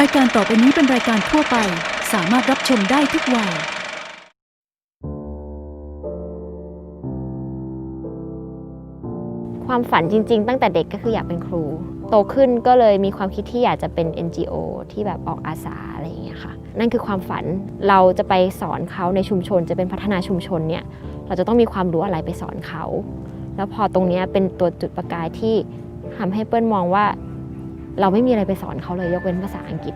รายการต่อไปนี้เป็นรายการทั่วไป สามารถรับชมได้ทุกวัย ความฝันจริง ๆ ตั้งแต่เด็กก็คืออยากเป็นครู โตขึ้นก็เลยมีความคิดที่อยากจะเป็น NGO ที่แบบออกอาสาอะไรอย่างเงี้ยค่ะ นั่นคือความฝันเราจะไปสอนเขาในชุมชนจะเป็นพัฒนาชุมชนเนี่ยเราจะต้องมีความรู้อะไรไปสอนเขา แล้วพอตรงเนี้ยเป็นตัวจุดประกายที่ทำให้เปิ้ลมองว่า เราไม่มีอะไรไปสอนเขาเลยยกเว้นภาษาอังกฤษ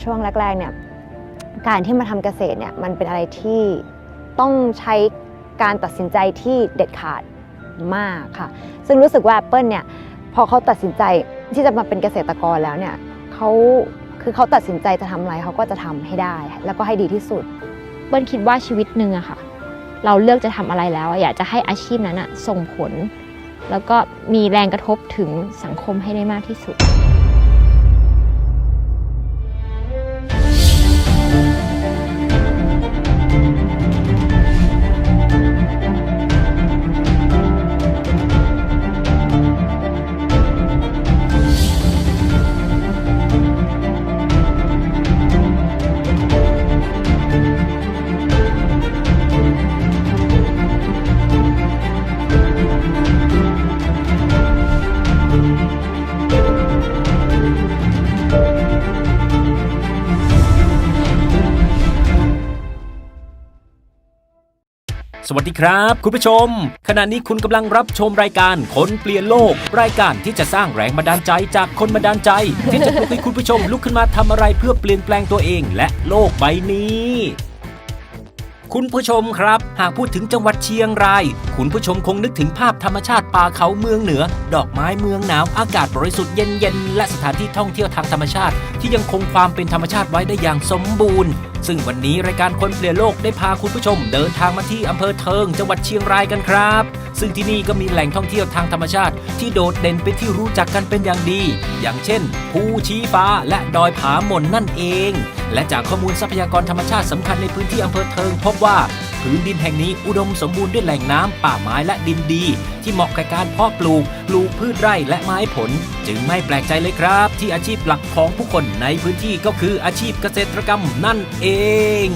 ช่วงแรกๆเนี่ยการที่มาทำเกษตรเนี่ยมันเป็นอะไรที่ต้องใช้การตัดสินใจที่เด็ดขาดมากค่ะ ซึ่งรู้สึกว่าแอปเปิลเนี่ยพอเขาตัดสินใจที่จะมาเป็นเกษตรกรแล้วเนี่ยเขาคือเขาตัดสินใจจะทำอะไรเขาก็จะทำให้ได้ แล้วก็ให้ดีที่สุด เปิ้ลคิดว่าชีวิตหนึ่งอะค่ะ เราเลือกจะทำอะไรแล้วอะอยากจะให้อาชีพนั้นอะส่งผล แล้วก็มีแรงกระทบถึงสังคมให้ได้มากที่สุด สวัสดีครับ คุณผู้ชม ขณะนี้คุณกำลังรับชมรายการคนเปลี่ยนโลก รายการที่จะสร้างแรงบันดาลใจจากคนบันดาลใจ ที่จะปลุกให้คุณผู้ชมลุกขึ้นมาทำอะไรเพื่อเปลี่ยนแปลงตัวเองและโลกใบนี้คุณผู้ชมครับ หากพูดถึงจังหวัดเชียงราย คุณผู้ชมคงนึกถึงภาพธรรมชาติป่าเขาเมืองเหนือ ดอกไม้เมืองหนาวอากาศบริสุทธิ์เย็นๆและสถานที่ท่องเที่ยวทางธรรมชาติ ที่ยังคงความเป็นธรรมชาติไว้ได้อย่างสมบูรณ์ ซึ่งวันนี้รายการคนเปลี่ยนโลกได้พาคุณผู้ชม เดินทางมาที่อำเภอเทิงจังหวัดเชียงรายกันครับ ซึ่งที่นี่ก็มีแหล่งท่องเที่ยวทางธรรมชาติ ที่โดดเด่นเป็นที่รู้จักกันเป็นอย่างดี อย่างเช่น ภูชี้ฟ้าและดอยผาหม่นนั่นเอง และจากข้อมูลทรัพยากรธรรมชาติสำคัญในพื้นที่อำเภอเทิงพบว่า พื้นดินแห่งนี้อุดมสมบูรณ์ด้วยแหล่งน้ำป่าไม้และดินดี ที่เหมาะกับการเพาะปลูก ปลูกพืชไร่และไม้ผล จึงไม่แปลกใจเลยครับ ที่อาชีพหลักของผู้คนในพื้นที่ก็คืออาชีพเกษตรกรรมนั่นเอง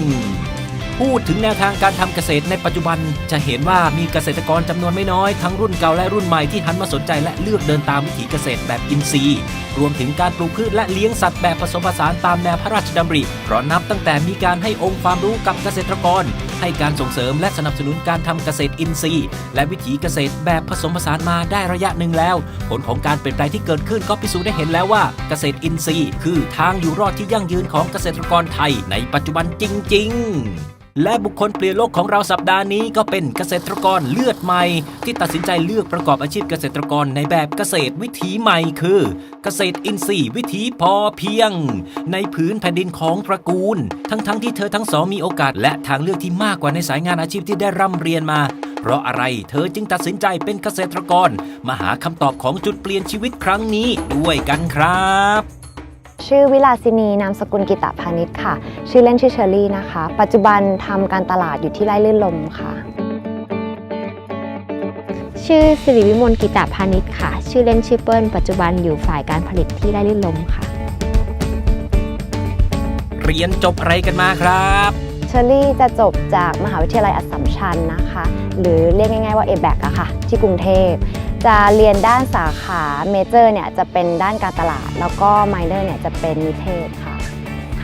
พูดถึงแนวทางการทำเกษตรในปัจจุบัน จะเห็นว่ามีเกษตรกรจำนวนไม่น้อยทั้งรุ่นเก่าและรุ่นใหม่ที่หันมาสนใจและเลือกเดินตามวิถีเกษตรแบบอินทรีย์ รวมถึงการปลูกพืชและเลี้ยงสัตว์แบบผสมผสานตามแนวพระราชดำริ เพราะนับตั้งแต่มีการให้องค์ความรู้กับเกษตรกร ให้การส่งเสริมและสนับสนุนการทำเกษตรอินทรีย์ และวิถีเกษตรแบบผสมผสานมาได้ระยะหนึ่งแล้ว ผลของการเปลี่ยนแปลงที่เกิดขึ้นก็พิสูจน์ได้เห็นแล้วว่าเกษตรอินทรีย์ คือทางอยู่รอดที่ยั่งยืนของเกษตรกรไทยในปัจจุบันจริง ๆ และบุคคลเปลี่ยนโลกของเราสัปดาห์นี้ก็เป็นเกษตรกรเลือดใหม่ ที่ตัดสินใจเลือกประกอบอาชีพเกษตรกรในแบบเกษตรวิถีใหม่คือ เกษตรอินทรีย์วิถีพอเพียง ในพื้นแผ่นดินของตระกูล ทั้งๆทที่เธอทั้งสองมีโอกาสและทางเลือกที่มากกว่าในสายงานอาชีพที่ได้ร่ำเรียนมาเพราะอะไรเธอจึงตัดสินใจเป็นเกษตรกร มาหาคำตอบของจุดเปลี่ยนชีวิตครั้งนี้ด้วยกันครับ ชื่อวิลาสินีนามสกุลกิตะพาณิชย์ค่ะ ชื่อเล่นชื่อเชอรี่นะคะ ปัจจุบันทำการตลาดอยู่ที่ไร่ลื่นลมค่ะ ชื่อสิริวิมลกิตาพาณิชย์ค่ะ ชื่อเล่นชื่อเปิ้ลปัจจุบันอยู่ฝ่ายการผลิตที่ไร่ลื่นลมค่ะ เรียนจบอะไรกันมาครับ เชอรี่จะจบจากมหาวิทยาลัยอัสสัมชัญนะคะ หรือเรียกง่ายๆว่า a b a c อะค่ะ ที่กรุงเทพจะเรียนด้านสาขาเมเจอร์เนี่ยจะเป็นด้านการตลาด แล้วก็ไมเนอร์เนี่ยจะเป็นนิเทศค่ะ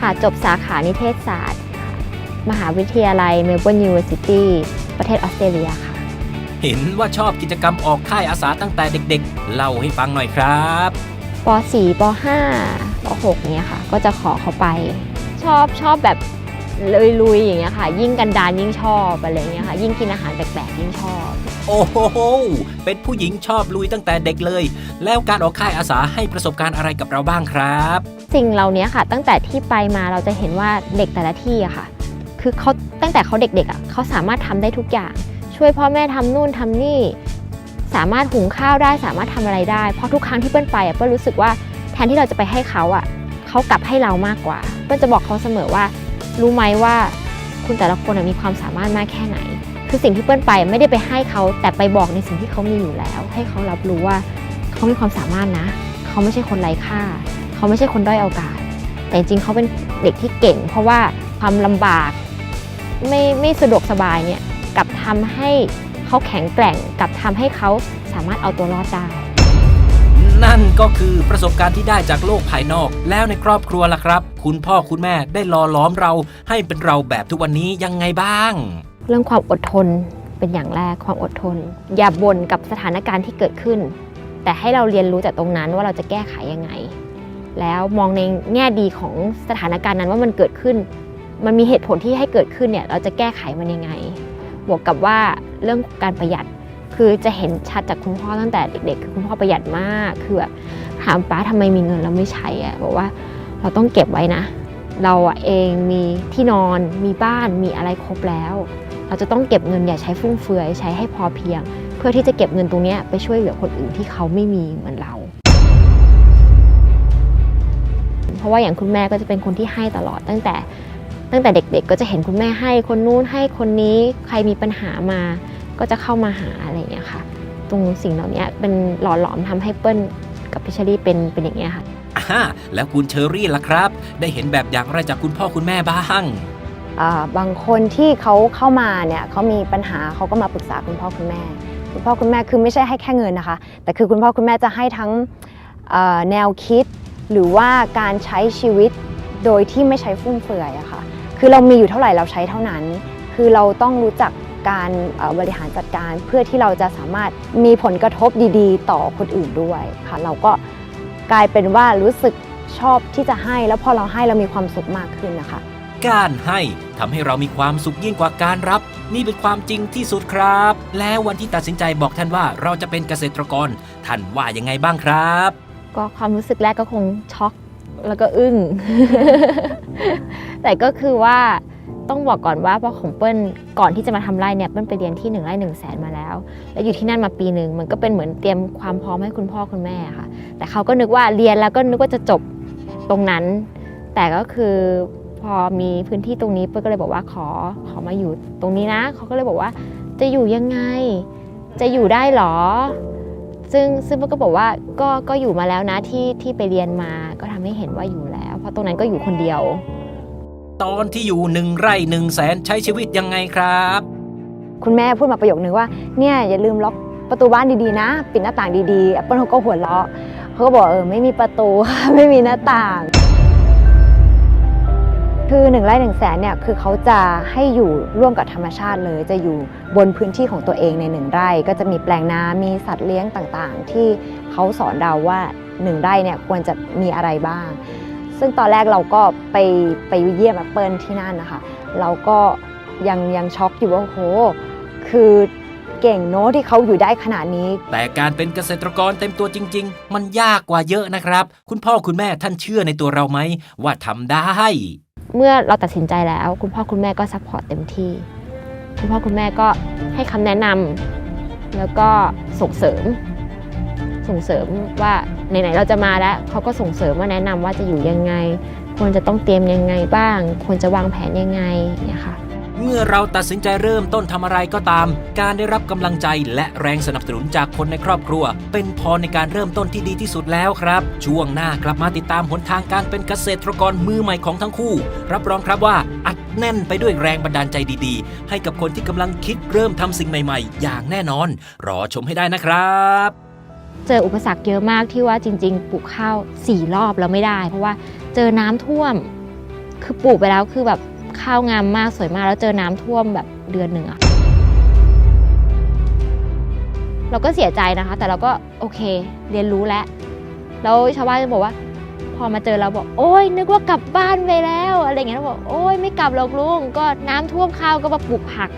ค่ะ จบสาขานิเทศศาสตร์ค่ะมหาวิทยาลัยเมลเบิร์นยูนิเวอร์ซิตี้ประเทศออสเตรเลียค่ะ เห็นว่าชอบกิจกรรมออกค่ายอาสาตั้งแต่เด็กๆ เล่าให้ฟังหน่อยครับป .4 ป .5 ป .6 เนี่ยค่ะ ก็จะขอเขาไป ชอบชอบแบบ ลุยๆอย่างเงี้ยค่ะ ยิ่งกันดานยิ่งชอบอะไรเงี้ยค่ะ ยิ่งกินอาหารแปลกๆยิ่งชอบ โอ้โห เป็นผู้หญิงชอบลุยตั้งแต่เด็กเลย แล้วการออกค่ายอาสาให้ประสบการณ์อะไรกับเราบ้างครับ สิ่งเหล่านี้ค่ะ ตั้งแต่ที่ไปมาเราจะเห็นว่าเด็กแต่ละที่อะค่ะ คือเขาตั้งแต่เขาเด็กๆอะเขาสามารถทำได้ทุกอย่าง ช่วยพ่อแม่ทำนู่นทำนี่ สามารถหุงข้าวได้สามารถทำอะไรได้ เพราะทุกครั้งที่เปิ้ลไปอะเปิ้ลรู้สึกว่าแทนที่เราจะไปให้เขาอะเขากลับให้เรามากกว่า เปิ้ลจะบอกเขาเสมอว่า รู้ไหมว่าคุณแต่ละคนมีความสามารถมากแค่ไหน คือสิ่งที่เปิ้ลไปไม่ได้ไปให้เขาแต่ไปบอกในสิ่งที่เขามีอยู่แล้ว ให้เขารับรู้ว่าเขามีความสามารถนะ เขาไม่ใช่คนไร้ค่า เขาไม่ใช่คนด้อยโอกาส แต่จริงเขาเป็นเด็กที่เก่ง เพราะว่าความลำบากไม่ไม่สะดวกสบายเนี่ยกับทำให้เขาแข็งแกร่งกับทำให้เขาสามารถเอาตัวรอดได้ นั่นก็คือประสบการณ์ที่ได้จากโลกภายนอก แล้วในครอบครัวล่ะครับ คุณพ่อคุณแม่ได้หล่อล้อมเราให้เป็นเราแบบทุกวันนี้ยังไงบ้าง เรื่องความอดทนเป็นอย่างแรกความอดทน อย่าบ่นกับสถานการณ์ที่เกิดขึ้น แต่ให้เราเรียนรู้จากตรงนั้นว่าเราจะแก้ไขยังไง แล้วมองในแง่ดีของสถานการณ์นั้นว่ามันเกิดขึ้น มันมีเหตุผลที่ให้เกิดขึ้นเนี่ยเราจะแก้ไขมันยังไง บวกกับว่าเรื่องการประหยัด คือจะเห็นชัดจากคุณพ่อตั้งแต่เด็กๆ คือคุณพ่อประหยัดมาก คือแบบถามป้าทำไมมีเงินแล้วไม่ใช้อะบอกว่าเราต้องเก็บไว้นะ เราเองมีที่นอนมีบ้านมีอะไรครบแล้ว เราจะต้องเก็บเงินอย่าใช้ฟุ่มเฟือยใช้ให้พอเพียง เพื่อที่จะเก็บเงินตรงนี้ไปช่วยเหลือคนอื่นที่เขาไม่มีเหมือนเรา เพราะว่าอย่างคุณแม่ก็จะเป็นคนที่ให้ตลอดตั้งแต่ตั้งแต่เด็กๆ ก็จะเห็นคุณแม่ให้คนนู้นให้คนนี้ใครมีปัญหามา ก็จะเข้ามาหาอะไรอย่างเงี้ยค่ะ ตรงสิ่งเหล่านี้เป็นหล่อหลอมทำให้เปิ้ลกับพิชลี่เป็นเป็นอย่างเงี้ยค่ะอ่าแล้วคุณเชอรี่ล่ะครับ ได้เห็นแบบอย่างไรจากคุณพ่อคุณแม่บ้างอ่าบางคนที่เขาเข้ามาเนี่ยเขามีปัญหาเขาก็มาปรึกษาคุณพ่อคุณแม่ คุณพ่อคุณแม่คือไม่ใช่ให้แค่เงินนะคะ แต่คือคุณพ่อคุณแม่จะให้ทั้งเอ่อแนวคิด หรือว่าการใช้ชีวิตโดยที่ไม่ใช้ฟุ่มเฟือยอะค่ะคือเรามีอยู่เท่าไหร่เราใช้เท่านั้น คือเราต้องรู้จัก การเอ่อบริหารจัดการ เพื่อที่เราจะสามารถมีผลกระทบดีๆ ต่อคนอื่นด้วยค่ะเราก็กลายเป็นว่ารู้สึกชอบที่จะให้ แล้วพอเราให้เรามีความสุขมากขึ้นนะคะ การให้ทำให้เรามีความสุขยิ่งกว่าการรับ นี่เป็นความจริงที่สุดครับ แล้ววันที่ตัดสินใจบอกท่านว่าเราจะเป็นเกษตรกรท่านว่ายังไงบ้างครับ ก็ความรู้สึกแรกก็คงช็อกแล้วก็อึ้ง แต่ก็คือว่า ต้องบอกก่อนว่าเพราะของเปิ้ลก่อนที่จะมาทำไร่เนี่ยเปิ้ลไปเรียนที่หนึ่งไร่หนึ่งแสนมาแล้ว แล้วอยู่ที่นั่นมาปีหนึ่งมันก็เป็นเหมือนเตรียมความพร้อมให้คุณพ่อคุณแม่ค่ะ แต่เขาก็นึกว่าเรียนแล้วก็นึกว่าจะจบตรงนั้น แต่ก็คือพอมีพื้นที่ตรงนี้เปิ้ลก็เลยบอกว่าขอขอมาอยู่ตรงนี้นะเขาก็เลยบอกว่าจะอยู่ยังไง จะอยู่ได้หรอ ซึ่งซึ่งเปิ้ลก็บอกว่าก็ก็อยู่มาแล้วนะที่ที่ไปเรียนมาก็ทำให้เห็นว่าอยู่แล้ว เพราะตรงนั้นก็อยู่คนเดียว ตอนที่อยู่หนึ่งไร่หนึ่งแสนใช้ชีวิตยังไงครับ คุณแม่พูดมาประโยคนึงว่าเนี่ยอย่าลืมล็อกประตูบ้านดีๆนะ ปิดหน้าต่างดีๆแอปเปิลเขาก็หัวเราะเขาก็บอกเออไม่มีประตู ไม่มีหน้าต่าง คือหนึ่งไร่หนึ่งแสนเนี่ยคือเขาจะให้อยู่ร่วมกับธรรมชาติเลย จะอยู่บนพื้นที่ของตัวเองในหนึ่งไร่ก็จะมีแปลงนามีสัตว์เลี้ยงต่างๆ ที่เขาสอนเราว่าหนึ่งไร่เนี่ยควรจะมีอะไรบ้าง ซึ่งตอนแรกเราก็ไปไปเยี่ยมแอปเปิลที่นั่นนะคะ เราก็ยังยังช็อกอยู่ว่าโอ้โหคือเก่งโน้ตที่เขาอยู่ได้ขนาดนี้ แต่การเป็นเกษตรกรเต็มตัวจริง ๆ มันยากกว่าเยอะนะครับ คุณพ่อคุณแม่ท่านเชื่อในตัวเราไหมว่าทำได้ เมื่อเราตัดสินใจแล้ว คุณพ่อคุณแม่ก็ซัพพอร์ตเต็มที่ คุณพ่อคุณแม่ก็ให้คำแนะนำแล้วก็ส่งเสริม ส่งเสริมว่าไหนๆเราจะมาแล้วเขาก็ส่งเสริมว่าแนะนำว่าจะอยู่ยังไง ควรจะต้องเตรียมยังไงบ้าง ควรจะวางแผนยังไงเนี่ยค่ะเมื่อเราตัดสินใจเริ่มต้นทำอะไรก็ตาม การได้รับกำลังใจและแรงสนับสนุนจากคนในครอบครัว เป็นพอในการเริ่มต้นที่ดีที่สุดแล้วครับ ช่วงหน้ากลับมาติดตามหนทางการเป็นเกษตรกรมือใหม่ของทั้งคู่ รับรองครับว่า อัดแน่นไปด้วยแรงบันดาลใจดีๆ ให้กับคนที่กำลังคิดเริ่มทำสิ่งใหม่ๆ อย่างแน่นอน รอชมให้ได้นะครับ เจออุปสรรคเยอะมากที่ว่าจริง ๆ ปลูกข้าวสี่รอบแล้วไม่ได้ เพราะว่าเจอน้ำท่วม คือปลูกไปแล้วคือแบบข้าวงามมากสวยมากแล้วเจอน้ำท่วมแบบเดือนหนึ่งอะเราก็เสียใจนะคะ แต่เราก็โอเค เรียนรู้แล้วแล้วชาวบ้านก็บอกว่า พอมาเจอเราบอก โอ้ยนึกว่ากลับบ้านไปแล้ว อะไรเงี้ยเราบอกโอ้ยไม่กลับหรอกลุงก็น้ำท่วมข้าวก็มาปลูกผัก